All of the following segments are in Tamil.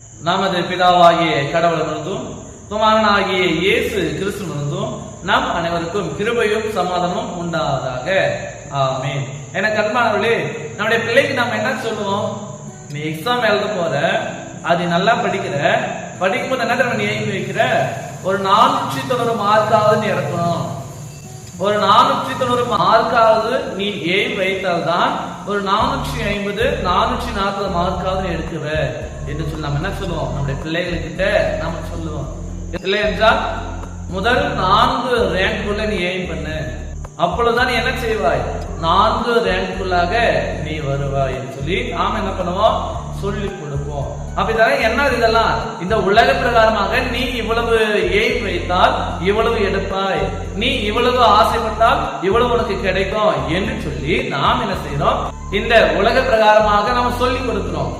நமது பிதாவாகிய கடவுளிலிருந்தும் குமாரனாகிய இயேசு கிறிஸ்துவிலிருந்தும் நம் அனைவருக்கும் கிருபையும் சமாதானமும் உண்டாவதாக. ஆமென். என அன்பானவர்களே நம்முடைய பிள்ளைக்கு நாம் என்ன சொல்லுவோம்? நீ எக்ஸாம் எழுத போற அது நல்லா படிக்கிற படிக்கும்போது என்ன தெரியுமா நீ ஏங்கி வைக்கிற? ஒரு நானூற்றி தொண்ணூறு மார்க்காவது நீ இறக்கணும். ஒரு நானூற்றி தொண்ணூறு மார்க்காவது நீ ஏன் வைத்தால்தான் ஒரு நானூற்றி ஐம்பது நானூற்றி நாற்பது மார்க்காவது எடுக்குவ என்று சொல்லி நம்ம என்ன சொல்லுவோம்? நம்முடைய பிள்ளைகள்கிட்ட நாம சொல்லுவோம். இல்லை என்றால் முதல் நான்கு ரேங்க்குள்ள நீ எய்ம் பண்ணு. அப்பொழுதுதான் நீ என்ன செய்வாய்? நான்கு ரேங்க்குள்ளாக நீ வருவாய் என்று சொல்லி நாம என்ன பண்ணுவோம்? சொல்லி கொடுப்போம். அப்ப என்ன இதெல்லாம்? இந்த உலக பிரகாரமாக நீ இவ்வளவு எய்ம் வைத்தால் இவ்வளவு எடுப்பாய்? நீ இவ்வளவு ஆசைப்பட்டால் இவ்வளவு உனக்கு கிடைக்கும் என்று சொல்லி நாம் என்ன செய்யறோம் இந்த உலக பிரகாரமாக நாம சொல்லி கொடுக்கிறோம்.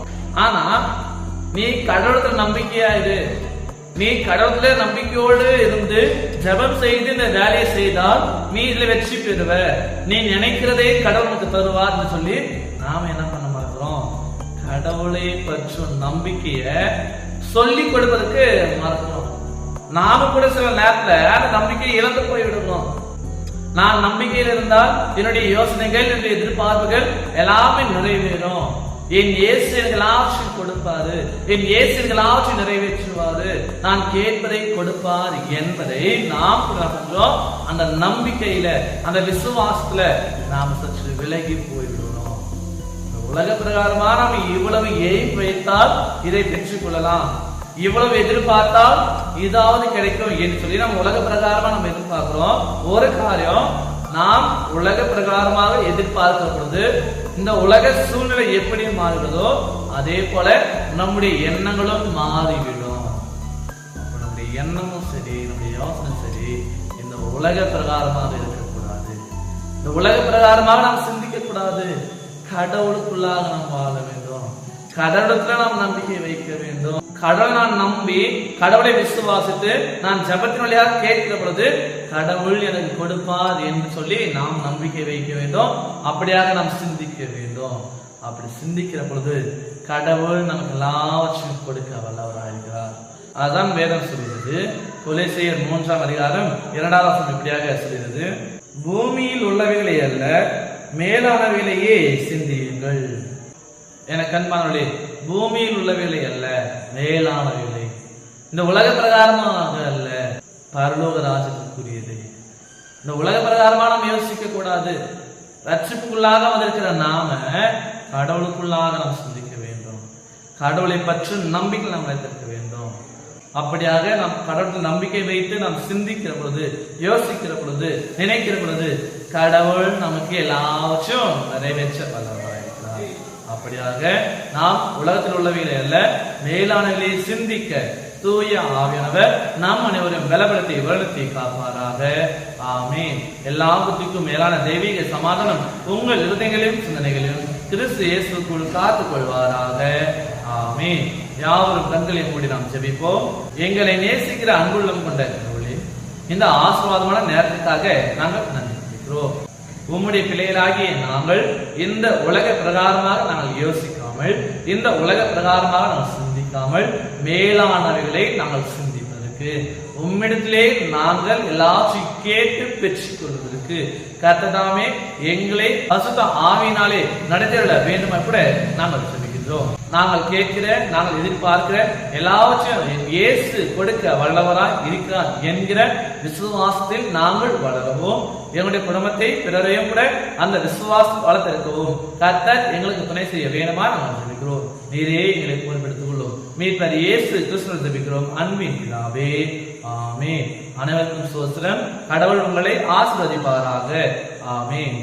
ஆனா நீ கடவுளத்துல நம்பிக்கையா இரு. நீ கடவுளத்துல நம்பிக்கையோடு இருந்து ஜெபம் செய்து இந்த வேலையை செய்தால் நீ இதுல வெற்றி பெறுவ. நீ நினைக்கிறதே கடவுளுக்கு தருவார்னு சொல்லி நாம என்ன பண்ண மாட்டோம் கடவுளை பற்றும் நம்பிக்கைய சொல்லி கொடுப்பதற்கு மறக்கிறோம் நாம கூட சில நேரத்துல அந்த நம்பிக்கையை இழந்து போய் விடுறோம் நான் நம்பிக்கையில் இருந்தால் என்னுடைய யோசனைகள் என்னுடைய எதிர்பார்ப்புகள் எல்லாமே நிறைவேறும். என் இயேசு எனக்கு எல்லாவற்றையும் கொடுப்பாரு. என் இயேசு எனக்கு எல்லாவற்றையும் நிறைவேற்றுவாரு. நான் கேட்பதை கொடுப்பார் என்பதை நாம் கொஞ்சம் அந்த நம்பிக்கையில அந்த விசுவாசத்துல நாம் சற்று விலகி போய்விடுறோம் உலக பிரகாரமா நாம் இவ்வளவு எய்ம் வைத்தால் இதை பெற்றுக் கொள்ளலாம் இவ்வளவு எதிர்பார்த்தால் இதாவது கிடைக்கும் என்று சொல்லி நம்ம உலக பிரகாரமா நம்ம எதிர்பார்க்கிறோம். ஒரு காரியம் நாம் உலக பிரகாரமாக எதிர்பார்க்கும் பொழுது இந்த உலக சூழ்நிலை எப்படி மாறுகிறதோ அதே போல நம்முடைய எண்ணங்களும் மாறிவிடும். நம்முடைய எண்ணமும் சரி நம்முடைய யோசனை சரி இந்த உலக பிரகாரமாக இருக்கக்கூடாது. இந்த உலக பிரகாரமாக நாம் சிந்திக்க கூடாது கடவுளுக்குள்ளாக நாம் வாழ வேண்டும். கடவுளுக்குள்ள நாம் நம்பிக்கை வைக்க வேண்டும். கடவுளை நான் நம்பி கடவுளை விசுவாசித்து நான் ஜபத்தின் வழியாக கேட்கிற பொழுது கடவுள் எனக்கு கொடுப்பார் என்று சொல்லி நாம் நம்பிக்கை வைக்க வேண்டும். அப்படியாக நாம் சிந்திக்க வேண்டும். அப்படி சிந்திக்கிற பொழுது கடவுள் நமக்கு எல்லாவற்றையும் கொடுக்க வல்லவராயிருக்கிறார் அதுதான் வேதம் சொல்கிறது கொலைசெயர் மூன்றாம் அதிகாரம் இரண்டாவது இப்படியாக சொல்கிறது பூமியில் உள்ளவைகளை அல்ல மேலானவையிலேயே சிந்தியுங்கள். என கண்பானவர்களே பூமியில் உள்ள வேலை அல்ல மேலான வேலை. இந்த உலக பிரகாரமாக அல்ல பரலோக ராஜத்துக்குரியது இந்த உலக பிரகாரமான நாம் யோசிக்க கூடாது. ரட்சிப்புக்குள்ளாக வந்திருக்கிற நாம கடவுளுக்குள்ளாக நாம் சிந்திக்க வேண்டும். கடவுளை பற்றி நம்பிக்கை நாம் வைத்திருக்க வேண்டும். அப்படியாக நாம் கடவுள் நம்பிக்கை வைத்து நாம் சிந்திக்கிற பொழுது யோசிக்கிற பொழுது நினைக்கிற பொழுது கடவுள் நமக்கு எல்லாவற்றையும் நிறைவேற்ற வல்லவராயிருக்கிறார் அப்படியாக நாம் உலகத்தில் உள்ளவைகளை அல்ல மேலானவைகளை சிந்திக்க தூய ஆவியானவர் நாம் அனைவரும் பலப்படுத்தி வருடத்தை காப்பாராக. ஆமீன். எல்லா புத்திக்கும் மேலான தெய்வீக சமாதானம் உங்கள் இருதயங்களையும் சிந்தனைகளையும் கிறிஸ்து இயேசுக்குள் காத்துக் கொள்வாராக ஆமே யாவரும் கண்களை மூடி நாம் ஜெபிப்போம். எங்களை நேசிக்கிற அன்புள்ளம் கொண்ட கடவுளே இந்த ஆசீர்வாதமான நேரத்துக்காக நாங்கள் நன்றி உம்முடைய பிள்ளைகளாகிய நாங்கள் இந்த உலக பிரகாரமாக நாங்கள் யோசிக்காமல் இந்த உலக பிரகாரமாக நாங்கள் சிந்திக்காமல் மேலானவைகளை நாங்கள் சிந்திப்பதற்கு உம்மிடத்திலே நாங்கள் எல்லாவற்றையும் கேட்டு பெற்றுக் கொள்வதற்கு கர்த்ததாமே எங்களை பசுத்த ஆவினாலே நடத்திட வேண்டும் கூட நாங்கள் இருக்கின்றோம் நாங்கள் கேட்கிற நாங்கள் எதிர்பார்க்கிற எல்லாவற்றையும் என் இயேசு கொடுக்க வல்லவராய் இருக்கிறார் என்கிற விசுவாசத்தில் நாங்கள் வளரவும். எங்களுடைய குடும்பத்தை பிறரையும் கூட அந்த விசுவாசம் வளர்த்திருக்கவும். கர்த்தர் எங்களுக்கு துணை செய்ய வேணுமா நாங்கள் ஜெபிக்கிறோம். நீரே எங்களை பொறுப்பெடுத்துக் கொள்ளும் மீட்பர் இயேசு கிறிஸ்துவை ஜெபிக்கிறோம். அன்பின் பிதாவே ஆமே அனைவருக்கும் சோத்திரம். கடவுள் உங்களை ஆசிர்வதிப்பாராக. ஆமென்.